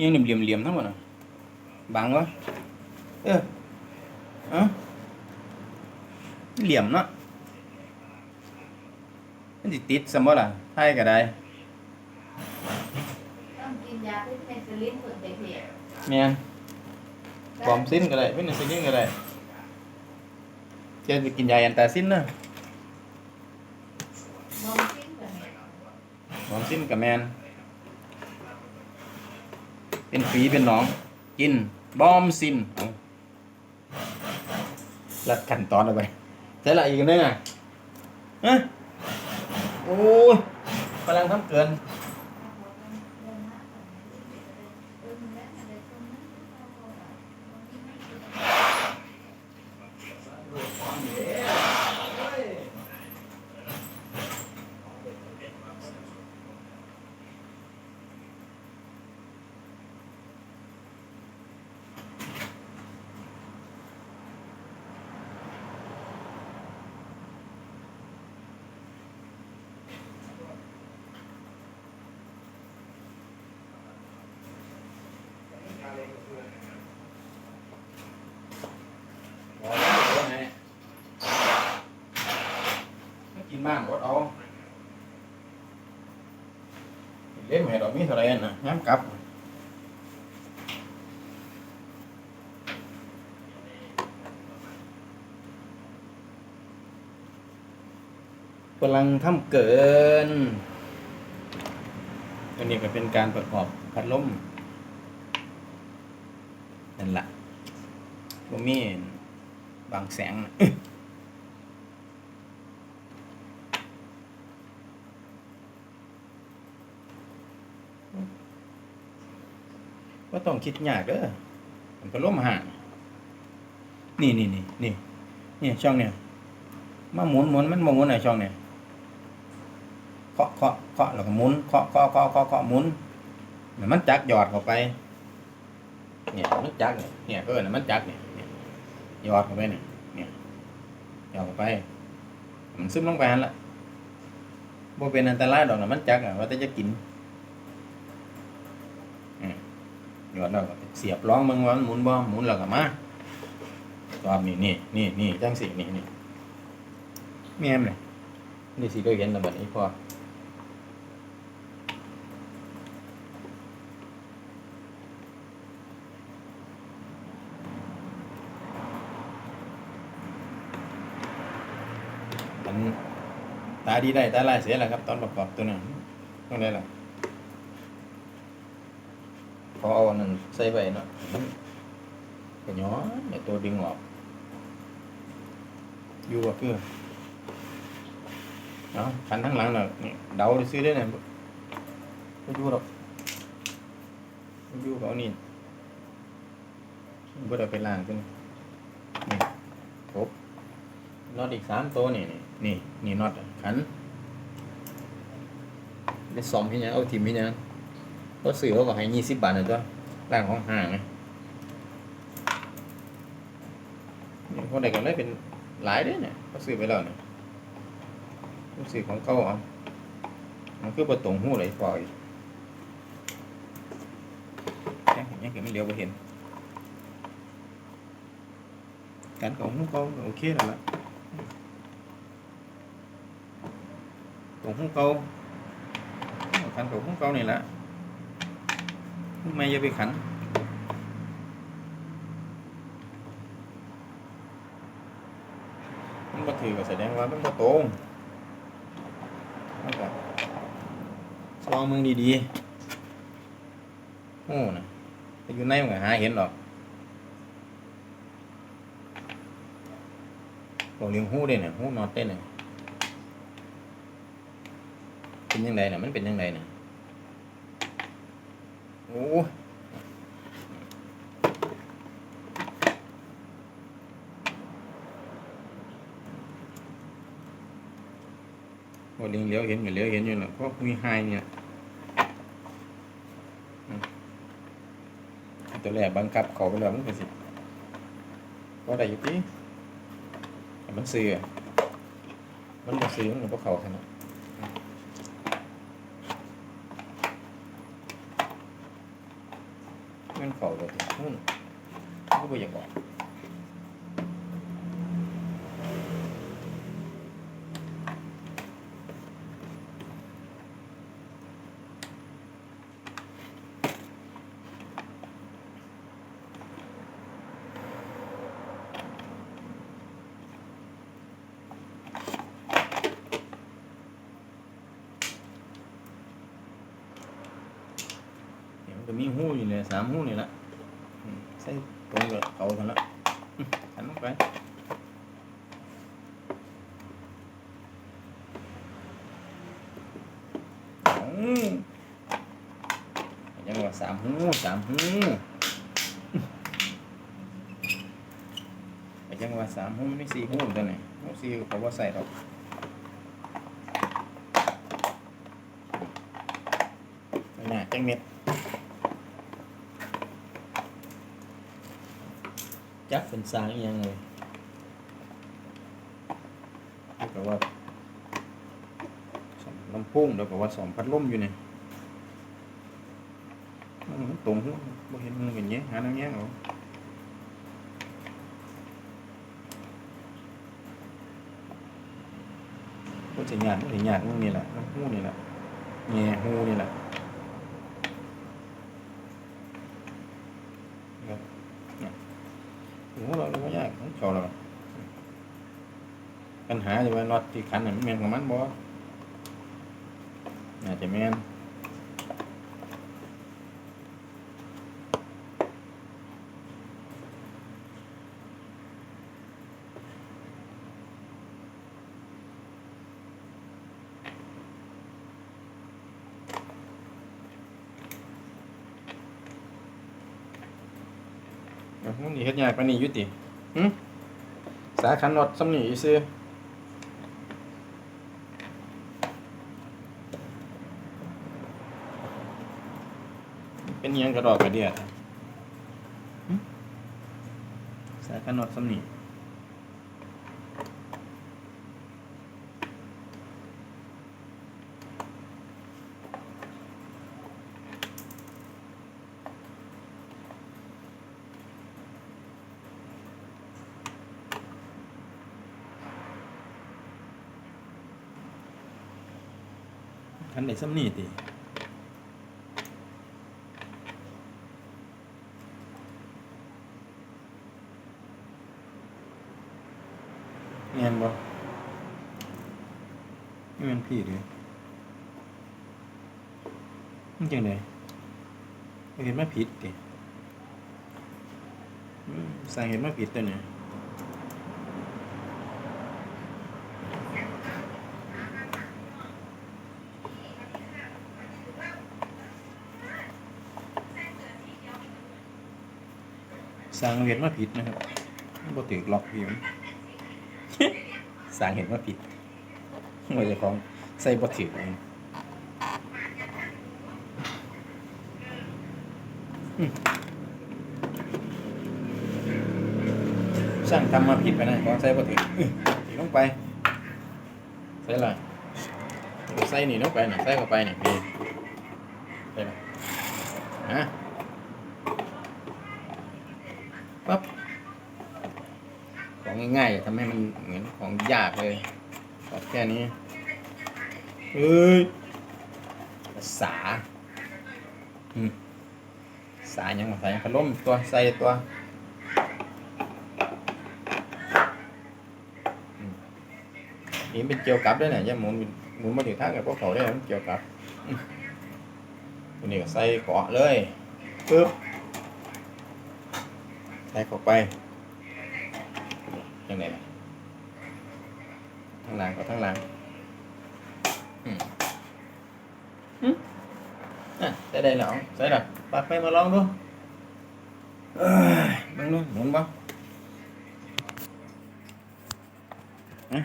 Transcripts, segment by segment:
ยังเหลี่ยมๆเหลี่ยมทั้งหมดอะบังวะเออเอ้าเหลี่ยมเนาะมันสิติดสมบ่ล่ะไทยก็ได้ต้องกินยาที่เป็นซิลินเปิดเผ็ดแม่นปลอมสิ้นก็ได้เป็นซิลินก็ได้เจะไปกินยาแอนตาซินเนาะมองซิ้นแบบนี้ปลอมสิ้นกับแมน เป็นฝีเป็นหนอง กินบอมซินรัดขั้นตอนเอาไปใช่ละอีกอันนึงอะฮะโอ้ยกำลังทำเกิน ไม่กิน บ้างรถเอาเล่นแม่ดอกมีเท่าไรนะย้ำกลับกำลังทำเกิน อันนี้ก็เป็นการประกอบพัดลมนั่นแหละบ่มีบางแสงนะ ก็ต้องคิดยากเด้อมันก็ล้มห่างนี่นี่นี่นี่นี่ช่องเนี่ยมาหมุนหมุนมันมาหมุนไหนช่องเนี่ยเคาะเคาะเคาะแล้วก็หมุนเคาะเคาะเคาะเคาะเคาะหมุนเดี๋ยวมันจักหยอดเข้าไป เนี่ยมันจักเนี่ยเนี่ยก็เออนะมันจักเนี่ยเนี่ยหยอดเข้าไปเนี่ยเนี่ยหยอดเข้าไป มันซึมลงไปหันละบ่เป็นอันตรายดอกนะมันจักอะว่าแต่จะกิน หยอดแล้วเสียบร้องมึงว่ามันหมุนบ่หมุนแล้วก็มาตอบนี่นี่นี่นี่จังสินี่นี่แม่มเลยนี่สิได้เห็นแล้วบัดนี้พอมันตาดีได้ตาลายเสียแล้วครับ ตอนประกอบตัวนั้นต้องได้ละพอ เอาอันนั้นใส่ไปเนาะก็ย้อนเนี่ยตัวดึงออกอยู่ก็คือเนาะคันทั้งหลังเนาะนี่เดาซื้อได้เนี่ยไม่อยู่หรอกไม่อยู่ก็เอานี่บ่ได้ไปล้างตัวนี้นี่ครบน็อตอีกสามตัวนี่นี่นี่นี่น็อตขันได้สองพี่ยังเอาทีมพี่ยัง ก็ซื้อเขาก็ให้ยี่สิบบาทนะจ้ะร้านของห้างไงนี่คนใดก็ได้เป็นหลายด้อเนี่ยเขาซื้อไปแล้วเนี่ยเขาซื้อของเก่าอะมันคือประตงหูเลยปล่อยยังเห็นยังเกิดไม่เลี้ยวไปเห็น การของหูเก่าโอเคแล้วล่ะตรงหูเก่าการของหูเก่านี่แหละ ไม่อย่าไปขัน มันมาถือก็แสดงว่ามันมาตรงแล้วก็ลองมึงดีๆ โอ้นะอยู่ในมันก็หาเห็นหรอกบอกเลี้ยงหู้ได้เนี่ยหู้นอดได้เนี่ยเป็นยังไงน่ะมันเป็นยังไงน่ะ โอ้เลี้ยงเลี้ยวเห็นกับเลี้ยวเห็นอยู่นะเพราะมีไฮเนี่ยตัวแรกบังคับเขาไปแล้วมันก็สิก็ได้อยู่ที่มันซื้อมันก็ซื้อมันก็บ่เขาขนาด มัน เข่าเลยหุ้นก็ไม่อยากบอกเดี๋ยวมันจะมีหูอยู่เลยสามหู้นี่แหละ ใส่ตรงกับเขาทันละอืมหันลงไปอืมยังว่าสามหูสามหูยังว่าสามหูไม่สี่หูตัวไหนหูสี่เขาว่าใส่หรอกไม่น่าจังเม็ด จักเป็นสร้างยังเลยแล้วก็ว่าสองลำโพงแล้วก็ว่าสองพัดลมอยู่เนี่ยมันตรงหัวบ่เห็นมือเป็นเงี้ยหาน้ำเงี้ยเหรอาก็จะหยาดก็จะหยาดหูนี่แหละหูนี่แหละแง่หูนี่แหละครับเนี่ย หูเราเราไม่ยากของเขาเรา ปัญหาจะว่าน็อตที่ขันน่ะมันแมนของมันบ่น่าจจะแมนเอาหูนี่เฮ็ดยากปานนี้อยู่ติหึสาขันน็อตซ้ำนี่ซื่อ เป็นยังกระดอกกระเดียดสาขันน็อตซ้ำนี่ขันได้ซ้ำนี่ติแม่นบ่ นี่มันผิดเลยมันจังได๋บ่เห็นมาผิดติสร้างเห็นมาผิดตัวเนี่ยสร้างเห็นว่าผิดนะครับบ่ถือล็อกพี่มันสร้างเห็นว่าผิด ว่าเจะของใส่บ่ถือเองอืมสร้างทำมาผิดไปนะของใส่บ่ถืออื้อถือลงไป ใส่ละใส่นี่ลงไปน่ะใส่เข้าไปนี่พี่ใส่ละฮะปั๊บของง่ายๆทำให้มันเหมือนของยากเลยตัดแค่นี้ เอ้ยภาษาอืมสายยังมาใส่พัดลมตัวใส่ตัวนี่เป็นเกี่ยวกับด้วยเนี่ยอย่าหมุนหมุนมาถึงทางกับพวกเขาได้มันเกี่ยวกับอืมตัวนี้ก็ใส่เกาะเลยปึ๊บใส่เข้าไปยังไงล่ะทั้งหลังก็ทั้งหลังอืม อืมอะใส่ได้แล้วใส่ละปัดไปมาลองดูเอ้ยเบังดูหมุนบ้างะ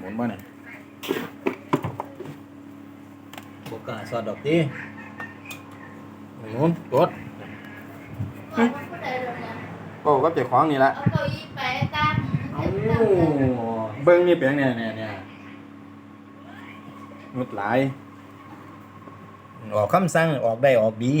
หมุนบ้างเนี่ยบกล้าสอดดอกทีหมุนกดก่อนมันผู้ใดเลยนะโอ้ก็เจ็บของนี่ละเอาเก้าอี้ไปตั้งเอาเก็บตั้งเลยเบิ้งนี่เปียงเนี่ยเนี่ยเนี่ย งดหลายอออกคำสั่งออกได้ออกดี